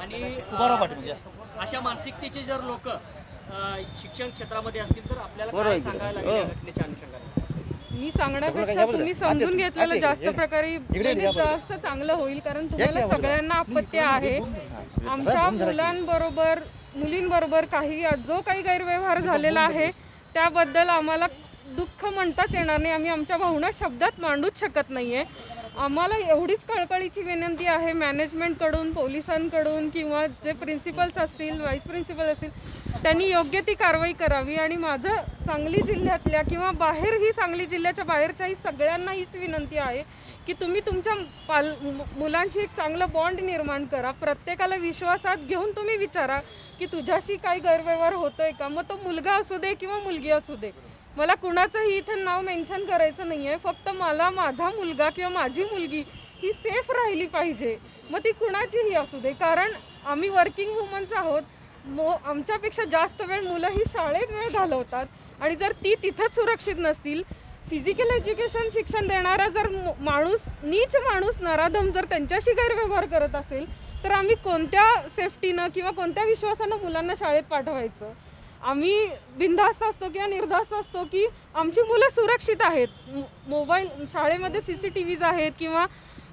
आणि या. अशा मानसिकतेचे जर लोक शिक्षण क्षेत्रामध्ये असतील तर आपल्याला काय सांगायला लागेल या घटनेच्या अनुषंगाने? मी सांगण्यापेक्षा तुम्ही समजून घेतलेलं जास्त प्रकारे जास्त चांगलं होईल कारण तुम्हाला सगळ्यांना आपत्ती आहे. आमच्या मुलांबरोबर मुलींबरोबर काही जो काही गैरव्यवहार झालेला आहे त्याबद्दल आम्हाला दुःख म्हणताच येणार नाही. आम्ही आमच्या भावना शब्दात मांडूच शकत नाहीये. आम्हाला एवढीच कळकळीची विनंती आहे मॅनेजमेंटकडून पोलिसांकडून किंवा जे प्रिन्सिपल्स असतील व्हाईस प्रिन्सिपल असतील त्यांनी योग्य ती कारवाई करावी. आणि माझं सांगली जिल्ह्यातल्या किंवा बाहेरही सांगली जिल्ह्याच्या बाहेरच्याही सगळ्यांना हीच विनंती आहे की तुम्ही तुमच्या पाल मुलांशी एक चांगलं बॉन्ड निर्माण करा. प्रत्येकाला विश्वासात घेऊन तुम्ही विचारा की तुझ्याशी काही गैरव्यवहार होतोय का? मग तो मुलगा असू दे किंवा मुलगी असू दे. मला कुणाचंही इथं नाव मेन्शन करायचं नाही आहे फक्त मला माझा मुलगा किंवा माझी मुलगी ही सेफ राहिली पाहिजे. मग ती कुणाचीही असू दे. कारण आम्ही वर्किंग वुमन्स आहोत. मो आमच्यापेक्षा जास्त वेळ मुलं ही शाळेत वेळ घालवतात. आणि जर ती तिथंच सुरक्षित नसतील फिजिकल एज्युकेशन शिक्षण देणारा जर माणूस नीच माणूस नराधम जर त्यांच्याशी गैरव्यवहार करत असेल तर आम्ही कोणत्या सेफ्टीनं किंवा कोणत्या विश्वासानं मुलांना शाळेत पाठवायचं? आम्ही बिनधास्त असतो किंवा निर्धास्त असतो की आमची मुलं सुरक्षित आहेत. मोबाईल शाळेमध्ये सी सी टी व्हीज आहेत किंवा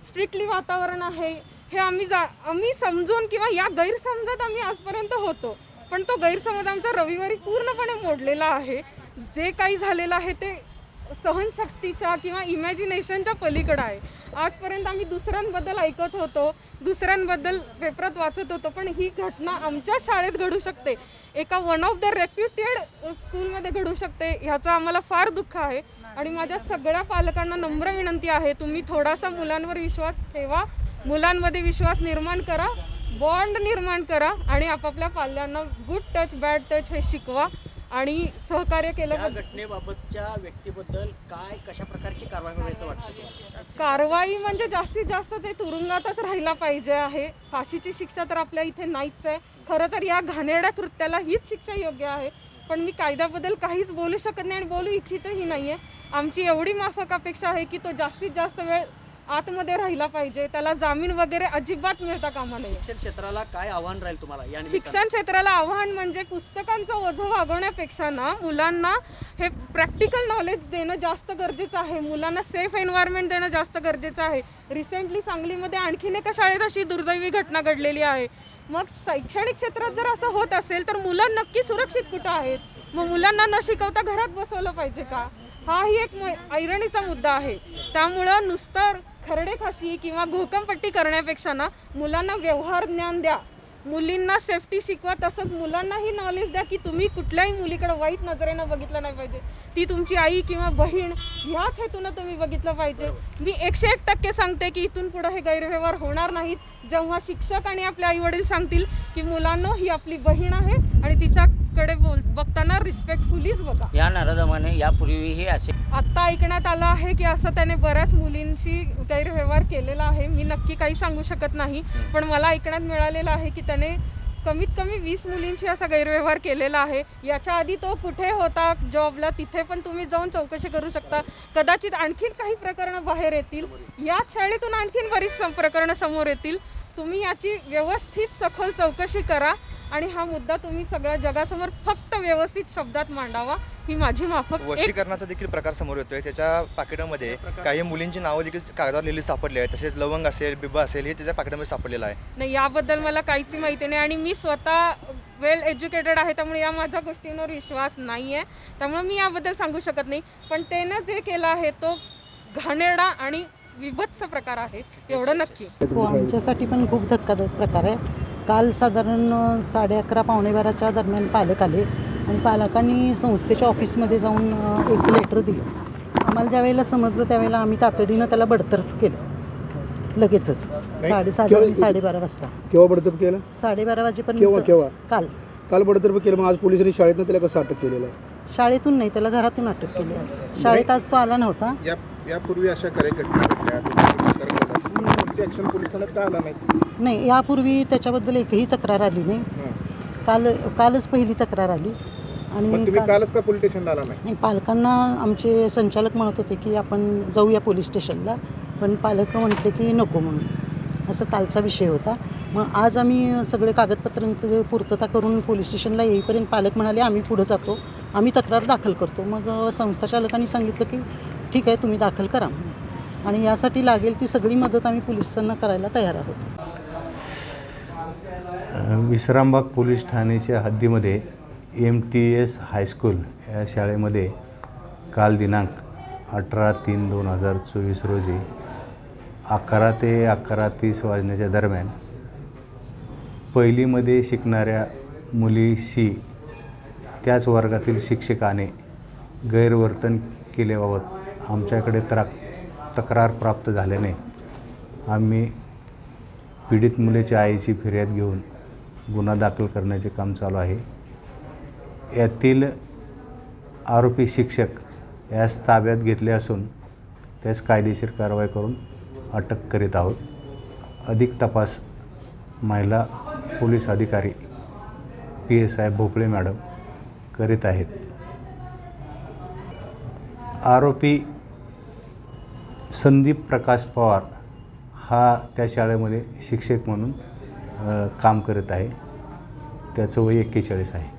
स्ट्रिक्टली वातावरण आहे हे आम्ही जा आम्ही समजून किंवा या गैरसमजात आम्ही आजपर्यंत होतो. पण तो गैरसमज आमचा रविवारी पूर्णपणे मोडलेला आहे. जे काही झालेलं आहे ते सहनशक्तीच्या किंवा इमॅजिनेशनच्या पलीकडं आहे. आजपर्यंत आम्ही दुसऱ्यांबद्दल ऐकत होतो दुसऱ्यांबद्दल पेपरात वाचत होतो पण ही घटना आमच्या शाळेत घडू शकते. एका वन ऑफ द रेप्युटेड स्कूलमध्ये घडू शकते ह्याचं आम्हाला फार दुःख आहे. आणि माझ्या सगळ्या पालकांना नम्र विनंती आहे तुम्ही थोडासा मुलांवर विश्वास ठेवा मुलांमध्ये विश्वास निर्माण करा बॉन्ड निर्माण करा आणि आपापल्या पाल्यांना गुड टच बॅड टच हे शिकवा. आणि सहकार्य केलं घटनेबाबतच्या व्यक्तीबद्दल काय कशा प्रकारची कारवाई असं वाटतं? कारवाई म्हणजे जास्तीत जास्त ते तुरुंगातच राहिला पाहिजे आहे. फाशीची शिक्षा तर आपल्या इथे नाहीच आहे. खरं तर या घाणेरड्या कृत्याला हीच शिक्षा योग्य आहे. पण मी कायद्याबद्दल काहीच बोलू शकत नाही आणि बोलू इच्छितही नाही आहे आमची एवढी माफक अपेक्षा आहे की तो जास्तीत जास्त वेळ आतमध्ये राहिला पाहिजे त्याला जामीन वगैरे अजिबात मिळता कामा नये. शिक्षण क्षेत्राला काय आव्हान राहील तुम्हाला? या निमित्तानं? शिक्षण क्षेत्राला आव्हान म्हणजे पुस्तकांचं ओझं वागवण्यापेक्षा ना मुलांना हे प्रॅक्टिकल नॉलेज देणं जास्त गरजेचं आहे. मुलांना सेफ एन्व्हायरमेंट देणं जास्त गरजेचं आहे. रिसेंटली सांगलीमध्ये आणखीन एका शाळेत अशी दुर्दैवी घटना घडलेली आहे. मग शैक्षणिक क्षेत्रात जर असं होत असेल तर मुलं नक्की सुरक्षित कुठं आहेत? मग मुलांना न शिकवता घरात बसवलं पाहिजे का? हाही एक म- ऐरणीचा मुद्दा आहे. त्यामुळं नुसतं खरडे खाशी किंवा घोकमपट्टी करण्यापेक्षा ना मुलांना व्यवहार ज्ञान द्या. मुलींना सेफ्टी शिकवा तसंच मुलांनाही नॉलेज द्या की तुम्ही कुठल्याही मुलीकडे वाईट नजरेनं बघितलं नाही पाहिजे. ती तुमची आई किंवा बहीण ह्याच हेतूनं तुम्ही बघितलं पाहिजे. मी एकशे एक टक्के सांगते की इथून पुढे हे गैरव्यवहार होणार नाहीत. जेव्हा शिक्षक आणि आपले आई वडील सांगतील की मुलांनो ही आपली बहीण आहे आणि तिच्या तिच्याकडे बोल बघताना रिस्पेक्टफुलीच बघा. या नराधमाने यापूर्वीही असे आत्ता ऐकण्यात आलं आहे की असं त्याने बऱ्याच मुलींशी गैरव्यवहार केलेला आहे. मी नक्की काही सांगू शकत नाही पण मला ऐकण्यात मिळालेलं आहे की त्याने कमीत कमी वीस मुलींशी असा गैरव्यवहार केलेला आहे. याच्या आधी तो कुठे होता जॉबला तिथे पण तुम्ही जाऊन चौकशी करू शकता. कदाचित आणखीन काही प्रकरणं बाहेर येतील. याच शाळेतून आणखीन बरीच प्रकरणं समोर येतील. तुम्ही याची व्यवस्थित सखोल चौकशी करा. आणि हा मुद्दा तुम्ही सगळ्या जगासमोर फक्त व्यवस्थित शब्दात मांडावा ही माझी माफक वशीकरणाचा देखील प्रकार समोर येतोय. त्याच्या पाकिटामध्ये काही मुलींची नावं देखील कागदावर लिहिली सापडली आहे तसेच लवंग असेल बिब्बा असेल हे त्याच्या पाकिटामध्ये सापडलेलं आहे. नाही याबद्दल मला काहीच माहिती नाही आणि मी स्वतः वेल एज्युकेटेड आहे त्यामुळे या माझ्या गोष्टींवर विश्वास नाही आहे त्यामुळे मी याबद्दल सांगू शकत नाही. पण त्यानं जे केलं आहे तो घाणेरडा आणि विभत्स प्रकार आहे एवढं नक्की. हो आमच्यासाठी पण खूप धक्कादायक प्रकार आहे. काल साधारण साडे अकरा पावणे बाराच्या दरम्यान पालक आले आणि पालकांनी संस्थेच्या ऑफिसमध्ये जाऊन एक लेटर दिलं. आम्हाला ज्या वेळेला समजलं त्यावेळेला आम्ही तातडीनं त्याला बडतर्फ केलं. लगेचच. साडे साधारण साडेबारा वाजता. केव्हा बडतर्फ केलं? साडेबारा वाजेपर्यंत. केव्हा काल. काल बडतर्फ केलं मग आज पोलिसांनी शाळेतनं त्याला कसं अटक केलेलं? आहे शाळेतून नाही त्याला घरातून अटक केली. आज शाळेत आज तो आला नव्हता. या यापूर्वी अशा काही कोणती ॲक्शन पोलीस ठाण्यात का आला नाही नाही यापूर्वी त्याच्याबद्दल एकही तक्रार आली नाही. काल कालच पहिली तक्रार आली. मग आणि तुम्ही काल- कालच का पोलीस स्टेशनला आला नाही? नाही पालकांना आमचे संचालक म्हणत होते की आपण जाऊया पोलीस स्टेशनला पण पालक म्हटले की नको म्हणून. असं कालचा विषय होता. मग आज आम्ही सगळे कागदपत्रांची पूर्तता करून पोलीस स्टेशनला येईपर्यंत पालक म्हणाले आम्ही पुढं जातो. आम्ही तक्रार दाखल करतो. मग अ, संस्था चालकांनी सांगितलं की ठीक आहे तुम्ही दाखल करा. आणि यासाठी लागेल ती सगळी मदत आम्ही पोलिसांना करायला तयार आहोत. विश्रामबाग पोलीस ठाण्याच्या हद्दीमध्ये M T S high school या शाळेमध्ये काल दिनांक अठरा तीन दोन हजार चोवीस रोजी अकरा ते अकरा तीस वाजण्याच्या दरम्यान पहिलीमध्ये शिकणाऱ्या मुलीशी त्याच वर्गातील शिक्षकाने गैरवर्तन केल्याबाबत आमच्याकडे त्राक तक्रार प्राप्त झाल्याने आम्ही पीडित मुलीच्या आईची फिर्याद घेऊन गुन्हा दाखल करण्याचे काम चालू आहे. यातील आरोपी शिक्षक यास ताब्यात घेतले असून त्यास कायदेशीर कारवाई करून अटक करीत आहोत. अधिक तपास महिला पोलीस अधिकारी P S I Bhopale madam करीत आहेत. आरोपी संदीप प्रकाश पवार हा त्या शाळेमध्ये शिक्षक म्हणून काम करत आहे. त्याचं वय एक्केचाळीस आहे.